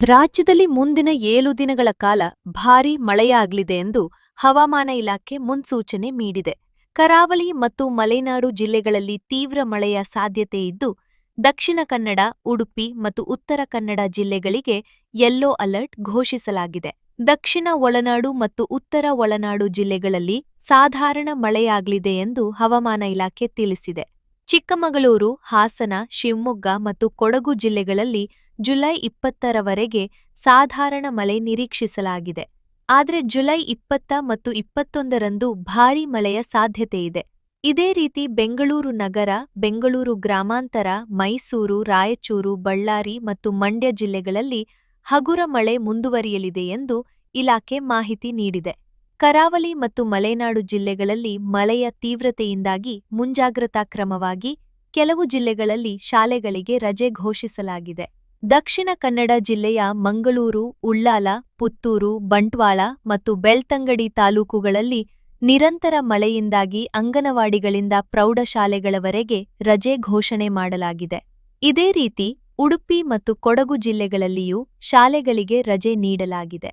ರಾಜ್ಯದಲ್ಲಿ ಮುಂದಿನ ಏಳು ದಿನಗಳ ಕಾಲ ಭಾರೀ ಮಳೆಯಾಗಲಿದೆ ಎಂದು ಹವಾಮಾನ ಇಲಾಖೆ ಮುನ್ಸೂಚನೆ ನೀಡಿದೆ. ಕರಾವಳಿ ಮತ್ತು ಮಲೆನಾಡು ಜಿಲ್ಲೆಗಳಲ್ಲಿ ತೀವ್ರ ಮಳೆಯ ಸಾಧ್ಯತೆ ಇದ್ದು, ದಕ್ಷಿಣ ಕನ್ನಡ, ಉಡುಪಿ ಮತ್ತು ಉತ್ತರ ಕನ್ನಡ ಜಿಲ್ಲೆಗಳಿಗೆ ಯೆಲ್ಲೋ ಅಲರ್ಟ್ ಘೋಷಿಸಲಾಗಿದೆ. ದಕ್ಷಿಣ ಒಳನಾಡು ಮತ್ತು ಉತ್ತರ ಒಳನಾಡು ಜಿಲ್ಲೆಗಳಲ್ಲಿ ಸಾಧಾರಣ ಮಳೆಯಾಗಲಿದೆ ಎಂದು ಹವಾಮಾನ ಇಲಾಖೆ ತಿಳಿಸಿದೆ. ಚಿಕ್ಕಮಗಳೂರು, ಹಾಸನ, ಶಿವಮೊಗ್ಗ ಮತ್ತು ಕೊಡಗು ಜಿಲ್ಲೆಗಳಲ್ಲಿ ಜುಲೈ ಇಪ್ಪತ್ತರವರೆಗೆ ಸಾಧಾರಣ ಮಳೆ ನಿರೀಕ್ಷಿಸಲಾಗಿದೆ. ಆದರೆ ಜುಲೈ ಇಪ್ಪತ್ತ ಮತ್ತು ಇಪ್ಪತ್ತೊಂದರಂದು ಭಾರೀ ಮಳೆಯ ಸಾಧ್ಯತೆಯಿದೆ ಇದೇ ರೀತಿ ಬೆಂಗಳೂರು ನಗರ, ಬೆಂಗಳೂರು ಗ್ರಾಮಾಂತರ, ಮೈಸೂರು, ರಾಯಚೂರು, ಬಳ್ಳಾರಿ ಮತ್ತು ಮಂಡ್ಯ ಜಿಲ್ಲೆಗಳಲ್ಲಿ ಹಗುರ ಮಳೆ ಮುಂದುವರಿಯಲಿದೆ ಎಂದು ಇಲಾಖೆ ಮಾಹಿತಿ ನೀಡಿದೆ. ಕರಾವಳಿ ಮತ್ತು ಮಲೆನಾಡು ಜಿಲ್ಲೆಗಳಲ್ಲಿ ಮಳೆಯ ತೀವ್ರತೆಯಿಂದಾಗಿ ಮುಂಜಾಗ್ರತಾ ಕ್ರಮವಾಗಿ ಕೆಲವು ಜಿಲ್ಲೆಗಳಲ್ಲಿ ಶಾಲೆಗಳಿಗೆ ರಜೆ ಘೋಷಿಸಲಾಗಿದೆ. ದಕ್ಷಿಣ ಕನ್ನಡ ಜಿಲ್ಲೆಯ ಮಂಗಳೂರು, ಉಳ್ಳಾಲ, ಪುತ್ತೂರು, ಬಂಟ್ವಾಳ ಮತ್ತು ಬೆಳ್ತಂಗಡಿ ತಾಲೂಕುಗಳಲ್ಲಿ ನಿರಂತರ ಮಳೆಯಿಂದಾಗಿ ಅಂಗನವಾಡಿಗಳಿಂದ ಪ್ರೌಢಶಾಲೆಗಳವರೆಗೆ ರಜೆ ಘೋಷಣೆ ಮಾಡಲಾಗಿದೆ. ಇದೇ ರೀತಿ ಉಡುಪಿ ಮತ್ತು ಕೊಡಗು ಜಿಲ್ಲೆಗಳಲ್ಲಿಯೂ ಶಾಲೆಗಳಿಗೆ ರಜೆ ನೀಡಲಾಗಿದೆ.